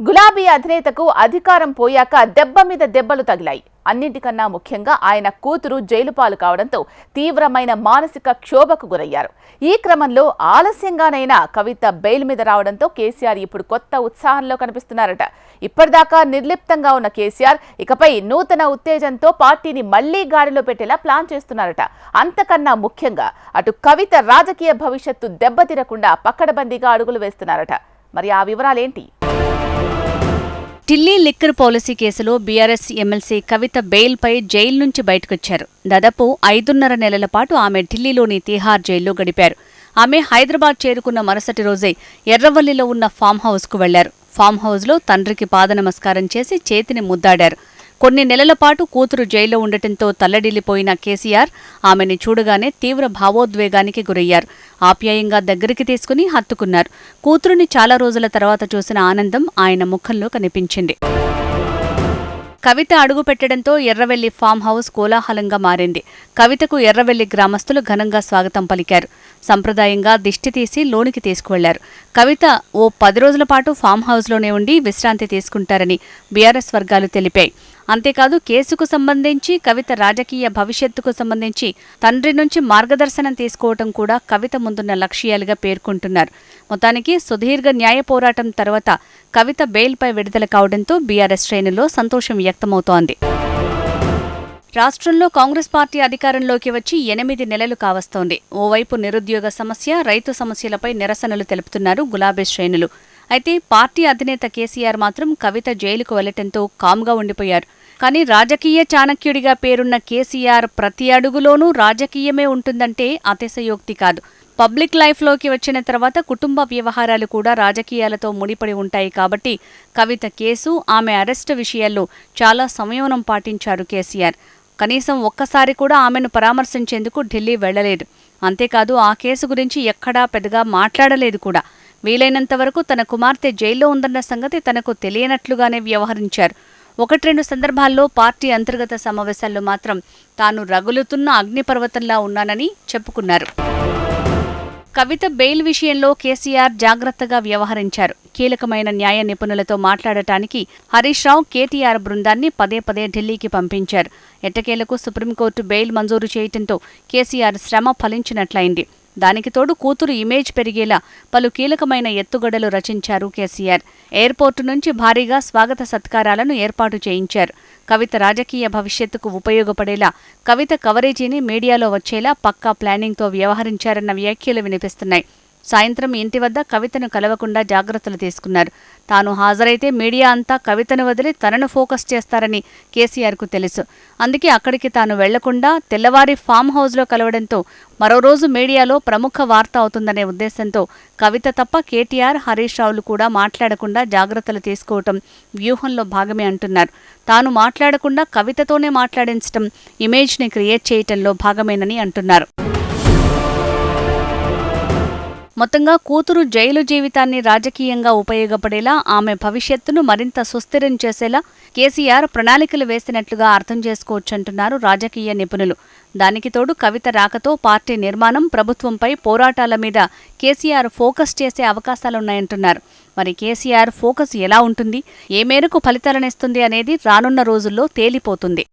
గులాబీ అధినేతకు అధికారం పోయాక దెబ్బ మీద దెబ్బలు తగిలాయి. అన్నింటికన్నా ముఖ్యంగా ఆయన కూతురు జైలుపాలు కావడంతో తీవ్రమైన మానసిక క్షోభకు గురయ్యారు. ఈ క్రమంలో ఆలస్యంగానైనా కవిత బెయిల్ మీద రావడంతో కేసీఆర్ ఇప్పుడు కొత్త ఉత్సాహంలో కనిపిస్తున్నారట. ఇప్పటిదాకా నిర్లిప్తంగా ఉన్న కేసీఆర్ ఇకపై నూతన ఉత్తేజంతో పార్టీని మళ్ళీ గాడిలో పెట్టేలా ప్లాన్ చేస్తున్నారట. అంతకన్నా ముఖ్యంగా అటు కవిత రాజకీయ భవిష్యత్తు దెబ్బతినకుండా పక్కడబందీగా అడుగులు వేస్తున్నారట. మరి ఆ వివరాలేంటి? ఢిల్లీ లిక్కర్ పాలసీ కేసులో బీఆర్ఎస్ ఎమ్మెల్సీ కవిత బెయిల్పై జైలు నుంచి బయటకొచ్చారు. దాదాపు ఐదున్నర నెలల పాటు ఆమె ఢిల్లీలోని తిహార్ జైల్లో గడిపారు. ఆమె హైదరాబాద్ చేరుకున్న మరుసటి రోజే ఎర్రవల్లిలో ఉన్న ఫామ్ హౌస్కు వెళ్ళారు. ఫామ్ హౌస్లో తండ్రికి పాద నమస్కారం చేసి చేతిని ముద్దాడారు. కొన్ని నెలల పాటు కూతురు జైల్లో ఉండటంతో తల్లడిల్లిపోయిన కేసీఆర్ ఆమెను చూడగానే తీవ్ర భావోద్వేగానికి గురయ్యారు. ఆప్యాయంగా దగ్గరికి తీసుకుని హత్తుకున్నారు. కూతురుని చాలా రోజుల తర్వాత చూసిన ఆనందం ఆయన ముఖంలో కనిపించింది. కవిత అడుగుపెట్టడంతో ఎర్రవెల్లి ఫామ్ హౌస్ కోలాహలంగా మారింది. కవితకు ఎర్రవెల్లి గ్రామస్తులు ఘనంగా స్వాగతం పలికారు. సంప్రదాయంగా దిష్టి తీసి లోనికి తీసుకువెళ్ళారు. కవిత ఓ పది రోజుల పాటు ఫామ్ హౌస్లోనే ఉండి విశ్రాంతి తీసుకుంటారని బీఆర్ఎస్ వర్గాలు తెలిపాయి. అంతేకాదు కేసుకు సంబంధించి కవిత రాజకీయ భవిష్యత్తుకు సంబంధించి తండ్రి నుంచి మార్గదర్శనం తీసుకోవటం కూడా కవిత ముందున్న లక్ష్యాలుగా పేర్కొంటున్నారు. మొత్తానికి సుదీర్ఘ న్యాయ పోరాటం తర్వాత కవిత బెయిల్పై విడుదల కావడంతో బీఆర్ఎస్ శ్రేణుల్లో సంతోషం వ్యక్తమవుతోంది. రాష్ట్రంలో కాంగ్రెస్ పార్టీ అధికారంలోకి వచ్చి ఎనిమిది నెలలు కావస్తోంది. ఓవైపు నిరుద్యోగ సమస్య రైతు సమస్యలపై నిరసనలు తెలుపుతున్నారు గులాబీ శ్రేణులు. అయితే పార్టీ అధినేత కేసీఆర్ మాత్రం కవిత జైలుకు వెళ్ళటంతో కామ్గా ఉండిపోయారు. కానీ రాజకీయ చాణక్యుడిగా పేరున్న కేసీఆర్ ప్రతి అడుగులోనూ రాజకీయమే ఉంటుందంటే అతిశయోక్తి కాదు. పబ్లిక్ లైఫ్లోకి వచ్చిన తర్వాత కుటుంబ వ్యవహారాలు కూడా రాజకీయాలతో ముడిపడి ఉంటాయి కాబట్టి కవిత కేసు ఆమె అరెస్టు విషయాల్లో చాలా సంయమనం పాటించారు కేసీఆర్. కనీసం ఒక్కసారి కూడా ఆమెను పరామర్శించేందుకు ఢిల్లీ వెళ్ళలేదు అంతేకాదు ఆ కేసు గురించి ఎక్కడా పెద్దగా మాట్లాడలేదు కూడా. వీలైనంత వరకు తన కుమార్తె జైల్లో ఉందన్న సంగతి తనకు తెలియనట్లుగానే వ్యవహరించారు. ఒకటి రెండు సందర్భాల్లో పార్టీ అంతర్గత సమావేశాల్లో మాత్రం తాను రగులుతున్న అగ్నిపర్వతంలా ఉన్నానని చెప్పుకున్నారు. కవిత బెయిల్ విషయంలో కేసీఆర్ జాగ్రత్తగా వ్యవహరించారు. కీలకమైన న్యాయ నిపుణులతో మాట్లాడటానికి హరీష్ రావు కేటీఆర్ బృందాన్ని పదే పదే ఢిల్లీకి పంపించారు. ఎట్టకేలకు సుప్రీంకోర్టు బెయిల్ మంజూరు చేయటంతో కేసీఆర్ శ్రమ ఫలించినట్లయింది. దానికి తోడు కూతురు ఇమేజ్ పెరిగేలా పలు కీలకమైన ఎత్తుగడలు రచించారు కేసీఆర్. ఎయిర్పోర్టు నుంచి భారీగా స్వాగత సత్కారాలను ఏర్పాటు చేయించారు. కవిత రాజకీయ భవిష్యత్తుకు ఉపయోగపడేలా కవిత కవరేజీని మీడియాలో వచ్చేలా పక్కా ప్లానింగ్తో వ్యవహరించారన్న వ్యాఖ్యలు వినిపిస్తున్నాయి. సాయంత్రం ఇంటి వద్ద కవితను కలవకుండా జాగ్రత్తలు తీసుకున్నారు. తాను హాజరైతే మీడియా అంతా కవితను వదిలి తనను ఫోకస్ చేస్తారని కేసీఆర్కు తెలుసు. అందుకే అక్కడికి తాను వెళ్ళకుండా తెల్లవారి ఫామ్ హౌస్లో కలవడంతో మరో రోజు మీడియాలో ప్రముఖ వార్త అవుతుందనే ఉద్దేశంతో కవిత తప్ప కేటీఆర్ హరీష్ రావులు కూడా మాట్లాడకుండా జాగ్రత్తలు తీసుకోవటం వ్యూహంలో భాగమే అంటున్నారు. తాను మాట్లాడకుండా కవితతోనే మాట్లాడించటం ఇమేజ్ని క్రియేట్ చేయటంలో భాగమేనని అంటున్నారు. మొత్తంగా కూతురు జైలు జీవితాన్ని రాజకీయంగా ఉపయోగపడేలా ఆమె భవిష్యత్తును మరింత సుస్థిరం చేసేలా కేసీఆర్ ప్రణాళికలు వేసినట్లుగా అర్థం చేసుకోవచ్చంటున్నారు రాజకీయ నిపుణులు. దానికి తోడు కవిత రాకతో పార్టీ నిర్మాణం ప్రభుత్వంపై పోరాటాల మీద కేసీఆర్ ఫోకస్ చేసే అవకాశాలున్నాయంటున్నారు. మరి కేసీఆర్ ఫోకస్ ఎలా ఉంటుంది? ఏ మేరకు ఫలితాలనిస్తుంది అనేది రానున్న రోజుల్లో తేలిపోతుంది.